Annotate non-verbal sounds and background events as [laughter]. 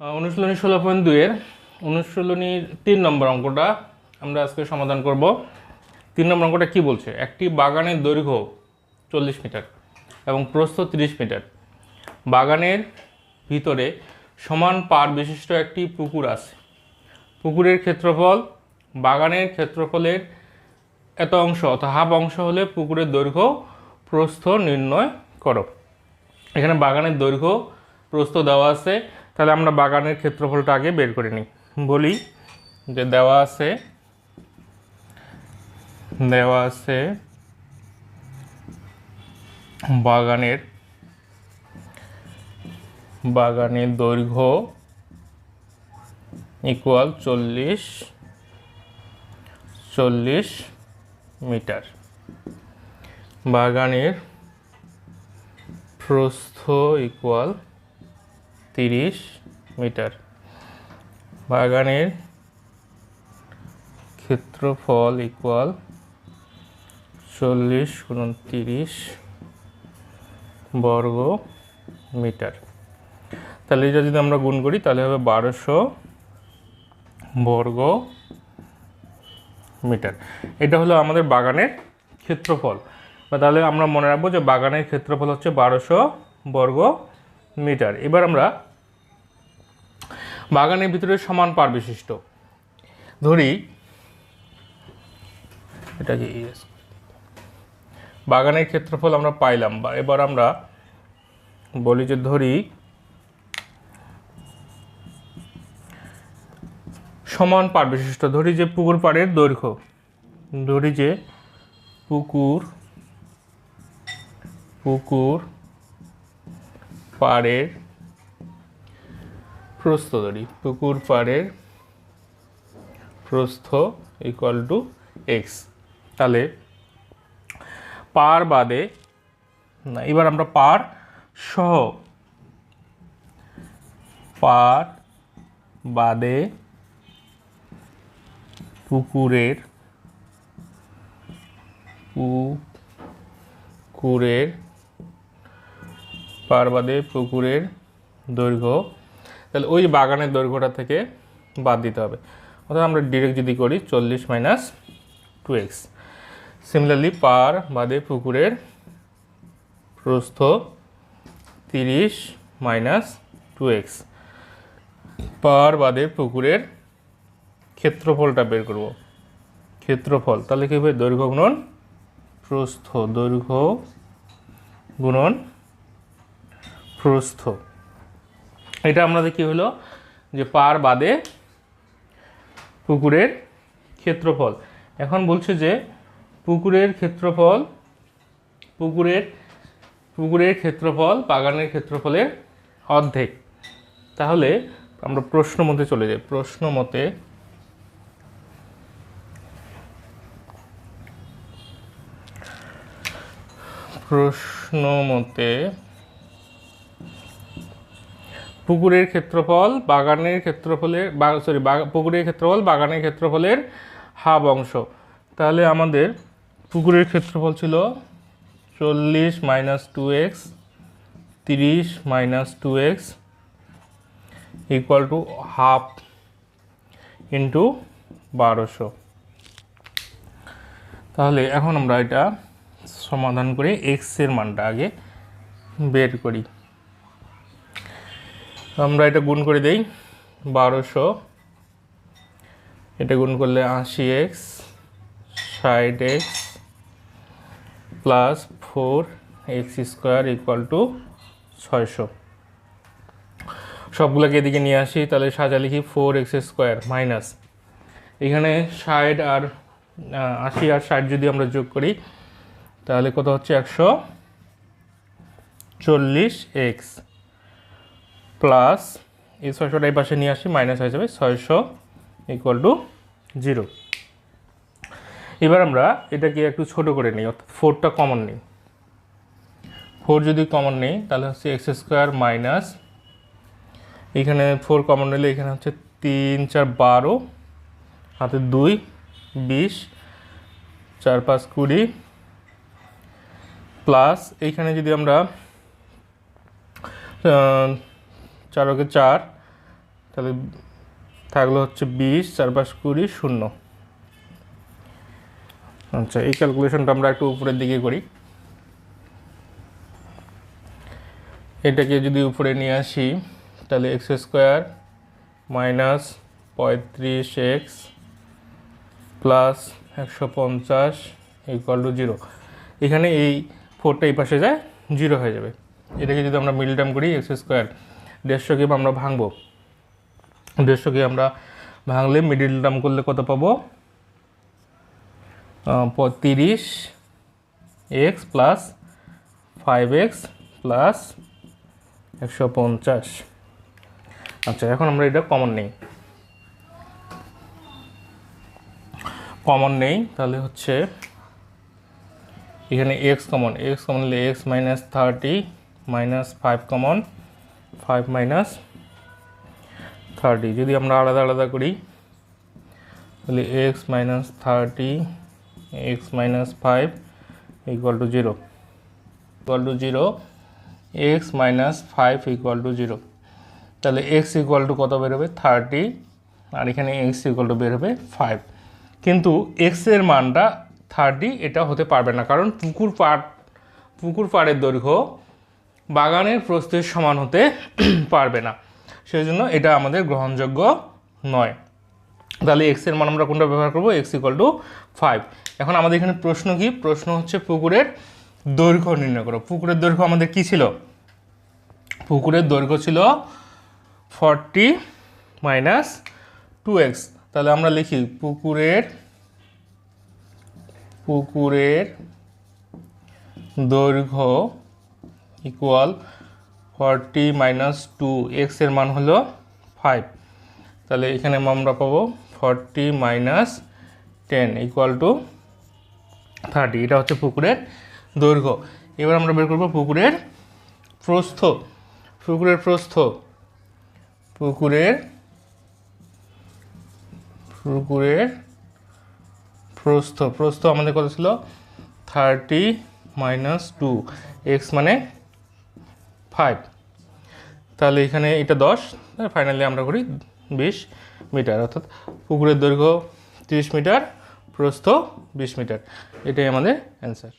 অনুশীলনী ষোলো পয়েন্ট দুইয়ের অনুশীলনীর তিন নম্বর অঙ্কটা আমরা আজকে সমাধান করব। তিন নম্বর অঙ্কটা কি বলছে? একটি বাগানের দৈর্ঘ্য চল্লিশ মিটার এবং প্রস্থ তিরিশ মিটার। বাগানের ভিতরে সমান পার বিশিষ্ট একটি পুকুর আছে। পুকুরের ক্ষেত্রফল, বাগানের ক্ষেত্রফলের এত অংশ অর্থাৎ হাফ অংশ হলে পুকুরের দৈর্ঘ্য প্রস্থ নির্ণয় করো। এখানে বাগানের দৈর্ঘ্য প্রস্থ দেওয়া আছে। তাহলে আমরা বাগানের ক্ষেত্রফলটা আগে বের করে নিই। বলি যে দেওয়া আছে দেওয়া আছে বাগানের বাগানের দৈর্ঘ্য ইকুয়াল চল্লিশ চল্লিশ মিটার। বাগানের প্রস্থ ইকুয়াল তিরিশ মিটার। বাগানের ক্ষেত্রফল ইকুয়াল চল্লিশ গুণন তিরিশ বর্গ মিটার। তাহলে এটা যদি আমরা গুণ করি, তাহলে হবে বারোশো বর্গ মিটার। এটা হলো আমাদের বাগানের ক্ষেত্রফল। বা তাহলে আমরা মনে রাখব যে বাগানের ক্ষেত্রফল হচ্ছে বারোশো বর্গ মিটার। এবার আমরা বাগানের ভিতরে সমান পার বিশিষ্ট। ধরি, এটা কি? yes. বাগানের ক্ষেত্রফল আমরা পাইলাম। বা এবার আমরা বলি যে ধরি, সমান পার বিশিষ্ট। ধরি যে পুকুর পাড়ের দৈর্ঘ্য। ধরি যে পুকুর পুকুর পাড়ের প্রস্থ ধরি, পুকুর পাড়ের প্রস্থ ইকুয়াল টু এক্স তাহলে পার বাদে, না, এবার আমরা পার সহ পার বাদে পুকুরের পুকুরের পার বাদে পুকুরের দৈর্ঘ্য, তাহলে ওই বাগানের দৈর্ঘ্যটা থেকে বাদ দিতে হবে। অর্থাৎ আমরা ডিরেক্ট যদি করি চল্লিশ মাইনাস টু এক্স সিমিলারলি পার বাদে পুকুরের প্রস্থ তিরিশ মাইনাস টু এক্স পার বাদে পুকুরের ক্ষেত্রফলটা বের করব। ক্ষেত্রফল, তাহলে কী হবে? দৈর্ঘ্য গুণন প্রস্থ, দৈর্ঘ্য গুণন প্রস্থ। এটা আমাদের কি হলো? যে পার বাদে পুকুরের ক্ষেত্রফল। এখন বলছে যে পুকুরের ক্ষেত্রফল, পুকুরের পুকুরের ক্ষেত্রফল, বাগানের ক্ষেত্রফলের অর্ধেক। তাহলে আমরা প্রশ্ন মতে চলে যাই। প্রশ্ন মতে প্রশ্ন মতে পুকুরের ক্ষেত্রফল, বাগানের ক্ষেত্রফলের সরি পুকুরের ক্ষেত্রফল, বাগানের ক্ষেত্রফলের হাফ অংশ। তাহলে আমাদের পুকুরের ক্ষেত্রফল ছিল চল্লিশ মাইনাস টু এক্স, তিরিশ minus two x equal to half into বারোশো। তাহলে এখন আমরা এটা সমাধান করে এক্সের মানটা আগে বের করি। আমরা এটা গুণ করে দেই বারোশো। এটা গুণ করলে আশি এক্স ষাট x plus four x square equal to ছয়শো। সবগুলোকে এদিকে নিয়ে আসি, তাহলে সাজা লিখি ফোর এক্স স্কোয়ার মাইনাস। এখানে ষাট আর আশি আর ষাট যদি আমরা যোগ করি, তাহলে কত হচ্ছে একশো চল্লিশ এক্স। প্লাস এই ছয়শোটা এই পাশে নিয়ে আসি, মাইনাস হয়ে যাবে ছয়শো ইকুয়াল টু জিরো এবার আমরা এটাকে একটু ছোট করে নিই, অর্থাৎ ফোরটা কমন নিই। ফোর যদি কমন নেই, তাহলে হচ্ছে এক্স স্কোয়ার মাইনাস এখানে ফোর কমন নিলে এখানে হচ্ছে তিন, চার, বারো, হাতে দুই, বিশ, চার, পাঁচ, কুড়ি প্লাস এইখানে যদি আমরা চারকে চার, তাহলে থাকল হচ্ছে বিশ, চার পাঁচ কুড়ি, শূন্য। আচ্ছা এই ক্যালকুলেশনটা আমরা একটু উপরের দিকে করি। এটাকে যদি উপরে নিয়ে আসি, তাহলে এক্স স্কোয়ার মাইনাস পঁয়ত্রিশ এক্স প্লাস একশো পঞ্চাশ ইকুয়াল টু জিরো এখানে এই ফোরটা এই পাশে যায় জিরো হয়ে যাবে। এটাকে যদি আমরা মিডল টার্ম করি এক্স স্কোয়ার দেড়শোকে আমরা ভাঙবো। দেড়শোকে আমরা ভাঙলে মিডিল টার্ম করলে কত পাবো? তিরিশ x plus five x plus একশো পঞ্চাশ। আচ্ছা এখন আমরা এটা কমন নেই। কমন নেই, তাহলে হচ্ছে এখানে এক্স কমন এক্স কমন নিলে x minus thirty minus five common five minus thirty যদি আমরা আলাদা আলাদা করি, তাহলে x minus thirty x minus five equal to zero equal to zero x minus five equal to zero তাহলে x equal to কত বেরোবে থার্টি আর এখানে এক্স ইকুয়াল টু বেরোবে ফাইভ কিন্তু এক্সের মানটা থার্টি এটা হতে পারবে না। কারণ পুকুর পাড়, পুকুর পাড়ের দৈর্ঘ্য বাগানের প্রস্তুতির সমান হতে [clears throat] পারবে না। সেই জন্য এটা আমাদের গ্রহণযোগ্য নয়। তাহলে এক্সের মান আমরা কোনটা ব্যবহার করব? এক্স ইকুয়াল টু ফাইভ এখন আমাদের এখানে প্রশ্ন কি? প্রশ্ন হচ্ছে পুকুরের দৈর্ঘ্য নির্ণয় করো। পুকুরের দৈর্ঘ্য আমাদের কি ছিল? পুকুরের দৈর্ঘ্য ছিল ফর্টি মাইনাস টু এক্স তাহলে আমরা লিখি পুকুরের পুকুরের দৈর্ঘ্য ইকুয়াল ফর্টি মাইনাস টু এক্সের মান হলো ফাইভ তাহলে এখানে আমরা পাবো forty minus ten equal to thirty এটা হচ্ছে পুকুরের দৈর্ঘ্য। এবার আমরা বের করব পুকুরের প্রস্থ। পুকুরের প্রস্থ। পুকুরের পুকুরের প্রস্থ। প্রস্থ আমাদের কত ছিল? থার্টি মাইনাস টু এক্স মানে ফাইভ তাহলে এখানে এটা দশ ফাইনালি আমরা করি বিশ মিটার, অর্থাৎ পুকুরের দৈর্ঘ্য তিরিশ মিটার, প্রস্থ বিশ মিটার। এটাই আমাদের অ্যান্সার